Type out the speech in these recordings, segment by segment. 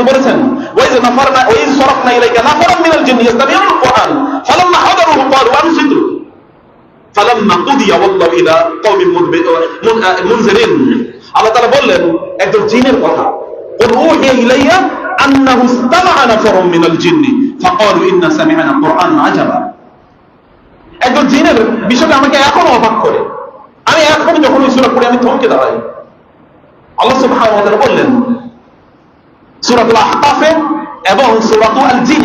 সুবহান বলেছেন wise নাফারনা wise সরফনা ইলাইকা নাফারাম মিনাল জিন্নি ইয়াস্তামিউল কুরআন ফালাম্মা হাদারুহু ক্বালু আনসিতু ফালাম্মা কুদিয়া ওয়াল্লাহু ইলা কওমিন মুনজিরিন আল্লাহ তাআলা বললেন একজন জিনের কথা قل أوحي إلي أنه استمع نفر من الجن فقالوا إنا سمعنا قرآن عجبا একজন জিনের বিষয়টা আমাকে এখনো অবাক করে আমি এখন যখন এই সূরা পড়ি আমি থমকে দাঁড়াই আল্লাহ সুবহানাহু ওয়া তাআলা বললেন সূরাতুল আহকাফে এবং সূরাতুল জিন।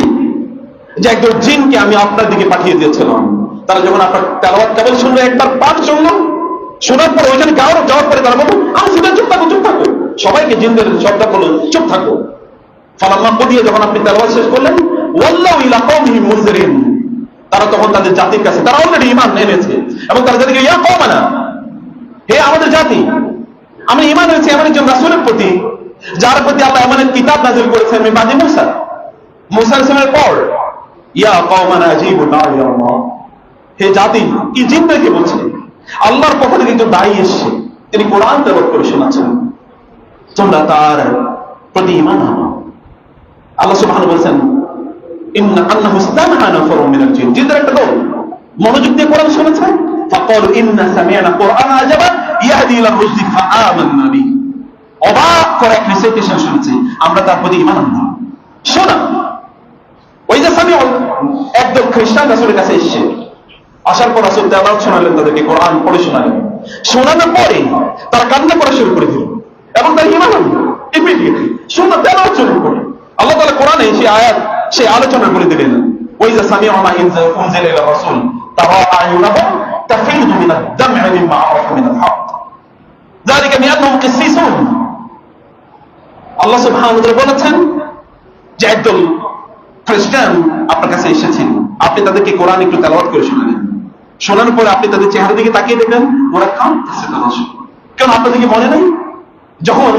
যে জিনকে আমি আপনার দিকে পাঠিয়ে দিয়েছিলাম। তারা যখন আপনার কেবল শুনলো, একবার পাঠ শুনলো, শোনার ওইখানে যাওয়ার যাওয়ার পরে তারা বলব আমি শুনে চুপ থাকো চুপ থাকো। সবাইকে জিনদের সবটা বলো চুপ থাকো। ফালাম্মা যখন আপনি শেষ করলেন, ওয়াল্লাহু ইলা কওমিহি মুনজিরিন। তারা তখন তাদের জাতির কাছে, তারা অলরেডি ইমান এনেছে এবং তারা যাদেরকে ইয়া কওমানা, হে আমাদের জাতি আমি ইমান এনেছি এমন একজন রাসূলের প্রতি। যার প্রতি আল্লাহ এমন এক কিতাব নাযিল করেছেন, আমি বাদি মুসা। মুসা ইসলামের পর, ইয়া কওমানা আজিবু আল্লাহ। হে জাতি বলছে? আল্লাহর পক্ষ থেকে একজন দায়ী এসছে। তিনি কোরআন তেলাওয়াত করে শোনাচ্ছেন। তোমরা তার প্রতি ইমান আনো। আল্লাহ সুবহানাহু বলেছেন ইসতামআ নাফারুম মিনাল জিন। একটা দল। মনোযোগ দিয়ে কোরআন শুনেছে। ইন্না কুরআন আজাবা ইয়াহদি ইলা রুশদি অবাক করে এক রিসাইটেশন শুনেছি আমরা তার প্রতি ইমান আনলাম শোনা ওই যে সামিউ একদম খ্রিস্টান রাসূলের কাছে এসেছে আসার পর রাসূল তেলাওয়াত শোনালেন তাদেরকে কোরআন পড়ে শোনালেন শোনানোর পরে তারা কান্না করা শুরু করে দিল এবং তার ইমান আনলো ইমিডিয়েটলি শোনা তেলাওয়াত শুরু করে আল্লাহ তাআলা কোরআনে সেই আয়াত সেই আলোচনা করে দিলেন ওই যে সামিউ মা ইনজা উনজিলা ইলা রাসূল তারা আয়ুনাহুম তাফিদু মিন আদ-দাম'i মিম্মা আরাফু মিন আল-হক ذلك بأنهم قسيسون আল্লাহ বলেছেন যে একদল খ্রিস্টান আপনার কাছে এসেছেন। আপনি তাদেরকে কোরআন একটু তেলাওয়াত করে শোনালেন শোনার পরে আপনি তাদের চেহারা দিকে তাকিয়ে দেখবেন, ওরা কাঁদতেছে তারা। মনে নাই? যখন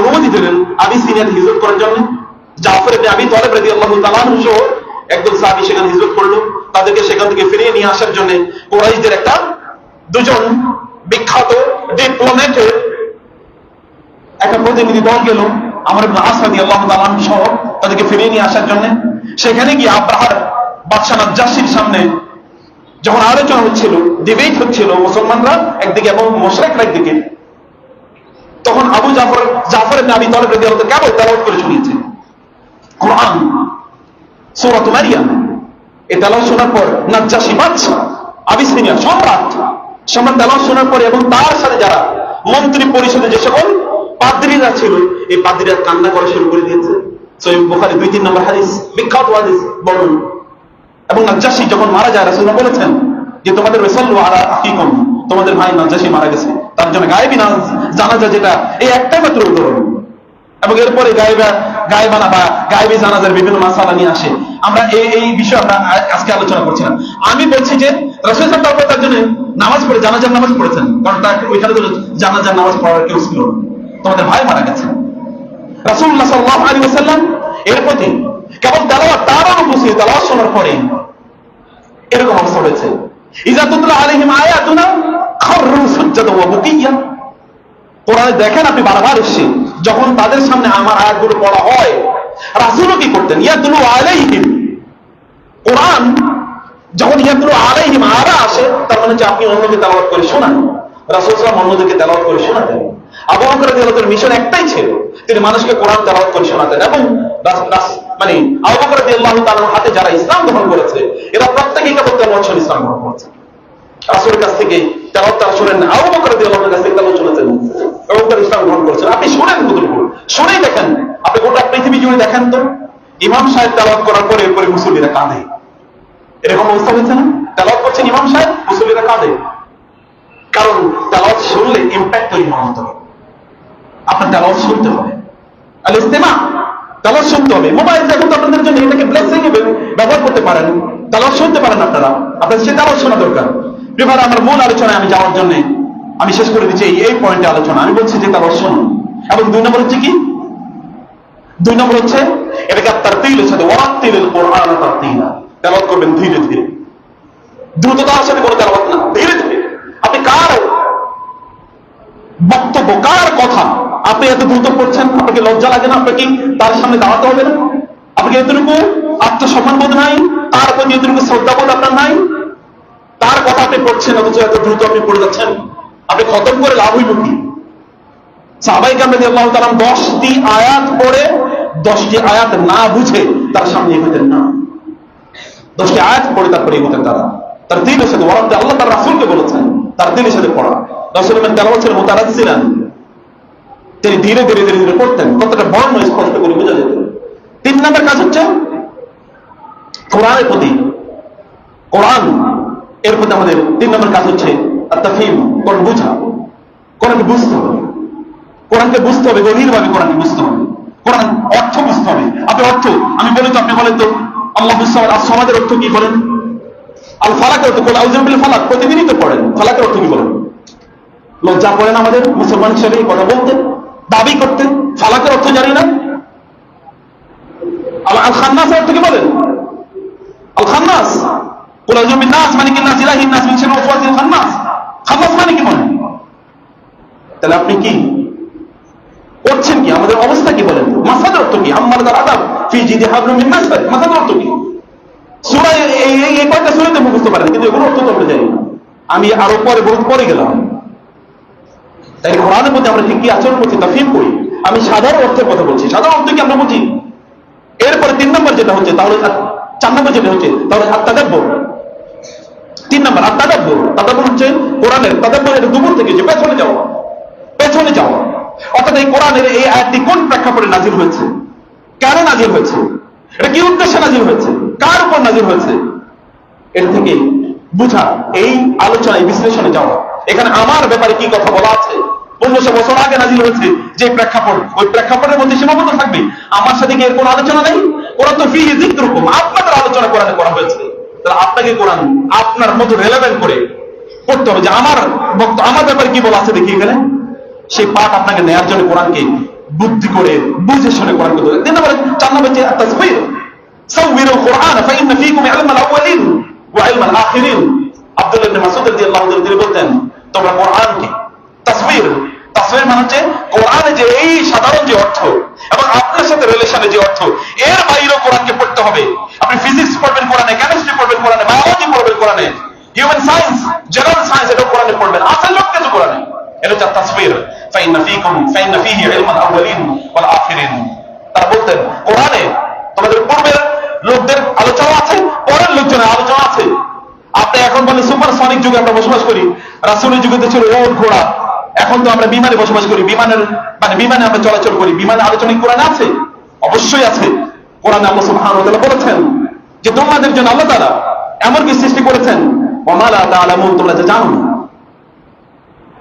অনুমতি দিলেন আবি সিনিয়ার হিজরত করার জন্য, জাফর ইবনে আবি তালিব রাদিয়াল্লাহু তাআলা সহ সেখানে হিজরত করল। তাদেরকে সেখান থেকে ফিরিয়ে নিয়ে আসার জন্য কুরাইশদের একটা দুজন বিখ্যাত ডিপ্লোমেটের একটা প্রতিনিধি দল গেল, আমার ইবনে আস রাদিয়াল্লাহু সহ তাদেরকে ফিরিয়ে নিয়ে আসার জন্য। সেখানে গিয়ে আব্রাহার বাদশাহ নাজ্জাশীর সামনে যখন আলোচনা হচ্ছিল ডিবেট হচ্ছিল মুসলমানরা একদিকে এবং মোশরেকরা একদিকে, তখন আবু জাফর জাফর আবি তালিব রাদিয়াল্লাহু তাআলা কেবল তেলাওয়াত করে শুনিয়েছে। কোরআন, সূরাত মারিয়াম এই তেলাওয়াত শোনার পর নাজ্জাশী বাদশা আবিসিনিয়া সম্রাট সম্রাট তেলাওয়াত শোনার পরে এবং তার সাথে যারা মন্ত্রী পরিষদে যে সকল পাদ্রীরা ছিল, এই পাদ্রীরা কান্না করা শুরু করে দিয়েছে। দুই, তিন নম্বর হাদিস, বিখ্যাত হাদিস এবং নাজ্জাসী যখন মারা যায় রাসূল বলেছেন যে, তোমাদের ওয়াসাল্লু আলা আকিকম তোমাদের ভাই নাজ্জাসী মারা গেছে। তার জন্য গায়েবী জানা জানাজা যেটা, এই একটাই মাত্র উদাহরণ। এবং এরপরে গায়েবা গায়েবানা বা গায়েবী জানাজার বিভিন্ন মাসালা নিয়ে আসে। আমরা এই এই বিষয়ে আমরা আজকে আলোচনা করছি না। আমি বলছি যে রাসূল আলাইহি তার জন্য নামাজ পড়ে জানাজার নামাজ পড়েছেন। কারণ তার ওইখানে তো জানাজার নামাজ পড়ার কেউ ছিল তোমাদের ভাই মারা গেছে। রাসূলুল্লাহ সাল্লাল্লাহু আলাইহি ওয়াসাল্লাম এর প্রতি কেবল তেলাওয়াত তার অনুপস্থিত তেলাওয়াত শোনার পরে এরকম অবস্থা হয়েছে। ইজা তুতলা আলাইহিম আয়াতুনা খাররু সুজ্জাদা ওয়া বুকিয়া কোরআনে দেখেন আপনি বারবার এসেছেন যখন তাদের সামনে আমার আয়াতগুলো পড়া হয়, রাসূলও কি করতেন? ইয়াতুলু আলাইহিম। কোরআন যখন ইয়াতুলু আলাইহিম আরা আসে, তার মানে যে আপনি অন্যকে তেলাওয়াত করে শোনান। রাসূল সাল্লাল্লাহু অন্যদেরকে তেলাওয়াত করে শোনাতেন। আবু বকর রাদিয়াল্লাহু মিশন একটাই ছিল, তিনি মানুষকে কোরআন তেলাওয়াত করে শোনাতেন এবং মানে আবু বকর রাদিয়াল্লাহু তাআলার হাতে যারা ইসলাম গ্রহণ করেছে, এরা প্রত্যেকেই কেবল তেলাওয়াত ইসলাম গ্রহণ করেছে। রাসূলের কাছ থেকে তেলাওয়াত তারা শুনেন আবু বকর রাদিয়াল্লাহু তাআলার কাছ থেকে তেলাওয়াত শুনেছেন এবং তারা ইসলাম গ্রহণ করেছেন আপনি শুনেন কতটুকু শুনেই দেখেন আপনি গোটা জুড়ে দেখেন তো, ইমাম সাহেব তেলাওয়াত করার পরে এরপরে মুসল্লিরা কাঁদে। এরকম অবস্থা হয়েছে না? তেলাওয়াত করছেন ইমাম সাহেব, মুসল্লিরা কাঁদে। কারণ তেলাওয়াত শুনলে ইম্প্যাক্ট তৈরি হওয়া হতে হবে আপনার তেলাওয়াত শুনতে হবে। আল ইস্তেমা, তেলাওয়াত শুনতে হবে। মোবাইল এখন আপনাদের জন্য, এটাকে ব্লেসিং ব্যবহার করতে পারেন। তেলাওয়াত শুনতে পারেন আপনারা। আপনার সে তেলাওয়াত শোনা দরকার। এবার আমার মূল আলোচনায় আমি যাওয়ার জন্য আমি শেষ করে দিচ্ছি এই- পয়েন্টে আলোচনা। আমি বলছি যে তেলাওয়াত শুনুন। এবং দুই নম্বর হচ্ছে কি? দুই নম্বর হচ্ছে, এটাকে তার তিল সাথে ওয়ারাত্তিল কোরআন তার তিলা তেলাওয়াত করবেন ধীরে ধীরে। দ্রুততার সাথে কোনো তেলাওয়াত না, ধীরে ধীরে। আপনি কার বক্তব্য, কার কথা, আপনি এত দ্রুত পড়ছেন, আপনাকে লজ্জা লাগে না, আপনাকে তার সামনে দাঁড়াতে হবে না। আপনাকে এতটুকু আত্মসম্মান বোধ নাই, তার প্রতি এতটুকু শ্রদ্ধাবোধ আপনার নাই। তার কথা আপনি পড়ছেন, অথচ এত দ্রুত আপনি পড়ে যাচ্ছেন। আপনি খতম করে লাভ হইব কি? সাহাবাই কামরাদি আল্লাহ তালাম দশটি আয়াত পড়ে দশটি আয়াত না বুঝে তার সামনে এগোতেন না। দশটি আয়াত পড়ে তারপরে এগোতেন তারা। তার দিনের সাথে ওরাম আল্লাহ তার রাসুলকে বলেছেন, তার দিনের সাথে পড়া। রাসুল তেরো বছরের মোতারাজ ছিলেন তিনি ধীরে ধীরে ধীরে ধীরে পড়তেন কতটা বর্ণ স্পষ্ট করে বোঝা যেত। তিন নম্বর কাজ হচ্ছে, কোরআনের প্রতি, কোরআন, এর প্রতি আমাদের তিন নম্বর কাজ হচ্ছে তাফিম কোরআন বুঝা। কোরআনকে বুঝতে হবে। কোরআনকে বুঝতে হবে, গভীরভাবে কোরআনকে বুঝতে হবে। কোরআন অর্থ বুঝতে হবে। আপনি অর্থ, আমি বলি তো, আপনি বলেন তো, আল্লাহ আর সমাজের অর্থ কি বলেন আল ফালাকের অর্থ বলে আউজাবিল ফালাক, প্রতিদিনই তো পড়েন, ফালাকের অর্থ কি বলেন? লজ্জা পড়েন আমাদের, মুসলমান হিসেবে এই কথা বলতেন, দাবি করতেন, ফালাকের অর্থ জানি না। আল খান্নাসের অর্থ কি বলেন? আল খান্নাস। কুল নাস মানে কি নাস, ইলাহিন নাস, মিন শাররি খান্নাস। খান্নাস মানে কি বলেন তাহলে আপনি কি? কি? আমাদের অবস্থা কি বলেন মাসাদের অর্থ কি? আমার আদাব। ফি জিদি হাবলু নাসার মাসাদের অর্থ কি? এই এই মুখস্থ পারেন? কিন্তু এগুলো অর্থ আমরা জানি আমি আরও পরে পরে গেলাম। তাই কোরআনের মধ্যে আমরা ঠিক কি আচরণ করছি তা ফিল করি? আমি সাধারণ অর্থের কথা বলছি। সাধারণ অর্থ কি আমরা বুঝি? এরপরে তিন নম্বর যেটা হচ্ছে তাহলে চার নম্বর যেটা হচ্ছে তাহলে আত্মাদাব্য তিন নম্বর আত্মাদাব্য তাদাব্য হচ্ছে কোরআনের তাদাব্য এটা দুপুর থেকে যে পেছনে যাওয়া। পেছনে যাওয়া। অর্থাৎ এই কোরআনের এই আয়াতটি কোন প্রেক্ষাপটে নাজিল হয়েছে? কেন নাজিল হয়েছে? এটা কি উদ্দেশ্যে নাজিল হয়েছে? কার উপর নাজিল হয়েছে? এর থেকে বুঝা, এই আলোচনায়, বিশ্লেষণে যাওয়া। এখানে আমার ব্যাপারে কি কথা বলা আছে? পনেরোশো বছর আগে নাজিল হয়েছে যে প্রেক্ষাপট। ওই প্রেক্ষাপটের মধ্যে সীমাবদ্ধ থাকবে। আমার সাথে কি এর কোনো আলোচনা নেই? কোরআন তো ফি রকম আপনাদের আলোচনা কোরআনে করা হয়েছে। তাহলে আপনাকে কোরআন আপনার মতো রেলেভেন্ট করে পড়তে হবে যে আমার বক্ত আমার ব্যাপারে কি বলা আছে দেখি এখানে। সেই পাঠ আপনাকে নেয়ার জন্য কোরআনকে বুদ্ধি করে, বুঝে শুনে কোরআনকে নম্বরে চার নম্বর যে কোরআন আউয়ালিন ওয়া আখিরিন। আব্দুল্লাহ ইবনে মাসউদ রাদিয়াল্লাহু তিনি বলতেন, তোমরা কোরআনকে মানে হচ্ছে কোরআনে যে এই সাধারণ যে অর্থ এবং আপনার সাথে রিলেশনে যে অর্থ, এর বাইরেও কোরআনকে পড়তে হবে। আপনি ফিজিক্স পড়বেন কোরআনে কেমিস্ট্রি পড়বেন কোরআনে বায়োলজি পড়বেন কোরআনে হিউম্যান সায়েন্স জেনারেল সায়েন্স এটা কোরআনে পড়বেন। আসল লোক কিছু কোরআনে। এটা হচ্ছে তাসবির। ফাইন ফীকুম ফাইন ফীহি ইলমাল আউয়ালিন ওয়াল আখিরিন বলতেন, কোরআনে তোমাদের পূর্বের লোকদের আলোচনা আছে? পরের লোকজনের আলোচনা আছে? আপনি এখন বলেন সুপার সনিক যুগে আমরা বসবাস করি। রাসুলের যুগে তো ছিল ওট ঘোড়া। এখন তো আমরা বিমানে বসবাস করি। বিমানের মানে বিমানে আমরা চলাচল করি। বিমানে আলোচনা কোরআনে আছে? অবশ্যই আছে। কোরআনে আল্লাহ ওয়া তাআলা বলেছেন যে তোমাদের জন্য আল্লাহ তাআলা এমন কি সৃষ্টি করেছেন। ওমা লা তাআলামুন, তোমরা যা জানো না।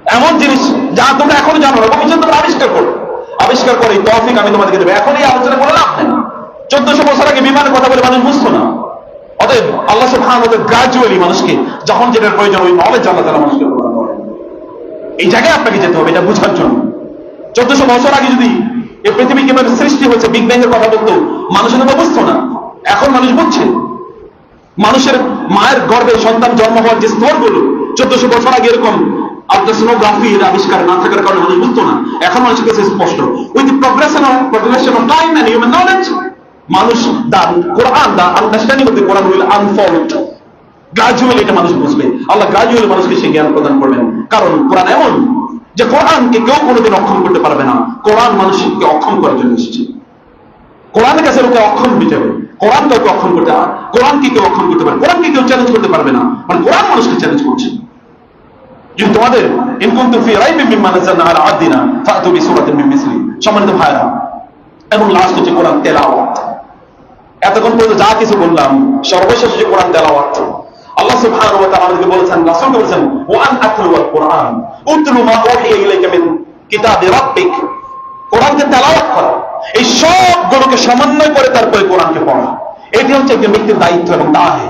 এমন জিনিস যা তোমরা এখনও জানো না ভবিষ্যৎ তোমরা আবিষ্কার করো। আবিষ্কার করে তৌফিক আমি তোমাদেরকে দেবো। এখন এই আলোচনা করে লাভ নেই। চোদ্দশো বছর আগে বিমানের কথা বলে মানুষ বুঝতো না। অতএব আল্লাহ ওয়া তাআলা গ্রাজুয়ালি মানুষকে যখন যেটার প্রয়োজন ওই নলেজ আল্লাহ তাআলা মানুষকে প্রদান করেন। এই জায়গায় আপনাকে যেতে হবে, এটা বোঝার জন্য। চোদ্দশো বছর আগে যদি এই পৃথিবী কীভাবে সৃষ্টি হয়েছে, বিগ ব্যাং কথা বলতো, মানুষের তো বুঝতো না। এখন মানুষ বুঝছে। মানুষের মায়ের গর্ভে সন্তান জন্ম হওয়ার যে স্তরগুলো, চোদ্দশো বছর আগে এরকম কোরআন কারণ কোরআন এমন যে কোরআনকে কেউ কোনোদিন অক্ষম করতে পারবে না। কোরআন মানুষকে অক্ষম করার জন্য এসেছে। কোরআনের কাছে লোকে অক্ষম হয়ে যাবে কোরআন কাউকে অক্ষম করতে কোরআনকে কেউ অক্ষম করতে পারে? কোরআনকে কেউ চ্যালেঞ্জ করতে পারবে না? মানে কোরআন মানুষকে চ্যালেঞ্জ করছে। যদি তোমাদের মিন সম্মানিত ভাইরা এবং লাস্ট হচ্ছে কোরআন তেলাওয়াত। এতক্ষণ পর্যন্ত যা কিছু বললাম, সর্বশেষ হচ্ছে কোরআন তেলাওয়াত। আল্লাহ সুবহানাহু ওয়া তাআলা বলেছেন বলেছেন ওয়া আন আতলু আল কোরআন, উতলু মা উহিয়া ইলাইকা মিন কিতাবি রাব্বিক। কোরআনকে তেলাওয়াত করা, এই সবগুলোকে সমন্বয় করে তারপরে কোরআনকে পড়া। এটি হচ্ছে একজন ব্যক্তির দায়িত্ব এবং দায়।